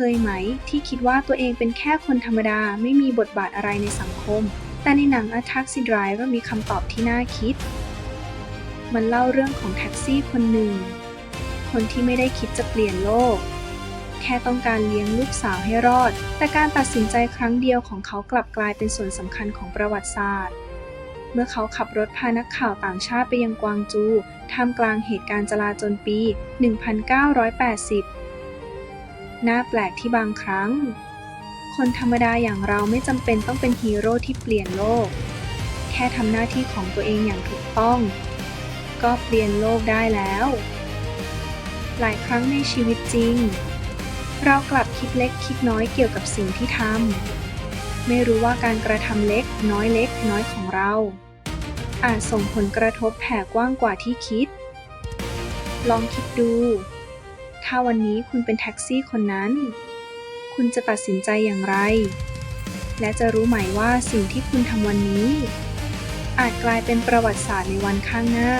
เคยไหม ที่คิดว่าตัวเองเป็นแค่คนธรรมดาไม่มีบทบาทอะไรในสังคม แต่ในหนัง A Taxi Driver มีคำตอบที่น่าคิด มันเล่าเรื่องของแท็กซี่คนหนึ่ง คนที่ไม่ได้คิดจะเปลี่ยนโลก แค่ต้องการเลี้ยงลูกสาวให้รอด แต่การตัดสินใจครั้งเดียวของเขากลับกลายเป็นส่วนสำคัญของประวัติศาสตร์ เมื่อเขาขับรถพานักข่าวต่างชาติไปยังกวางจู ท่ามกลางเหตุการณ์จลาจลปี 1980 น่าแปลกที่บางครั้ง คนธรรมดาอย่างเราไม่จำเป็นต้องเป็นฮีโร่ที่เปลี่ยนโลก แค่ทำหน้าที่ของตัวเองอย่างถูกต้อง ก็เปลี่ยนโลกได้แล้ว หลายครั้งในชีวิตจริง เรากลับคิดเล็กคิดน้อยเกี่ยวกับสิ่งที่ทำไม่รู้ว่าการกระทำเล็กน้อยเล็กน้อยของเรา อาจส่งผลกระทบแผ่กว้างกว่าที่คิด ลองคิดดู ถ้าวันนี้คุณเป็นแท็กซี่คนนั้น คุณจะตัดสินใจอย่างไร และจะรู้ไหมว่าสิ่งที่คุณทำวันนี้ อาจกลายเป็นประวัติศาสตร์ในวันข้างหน้า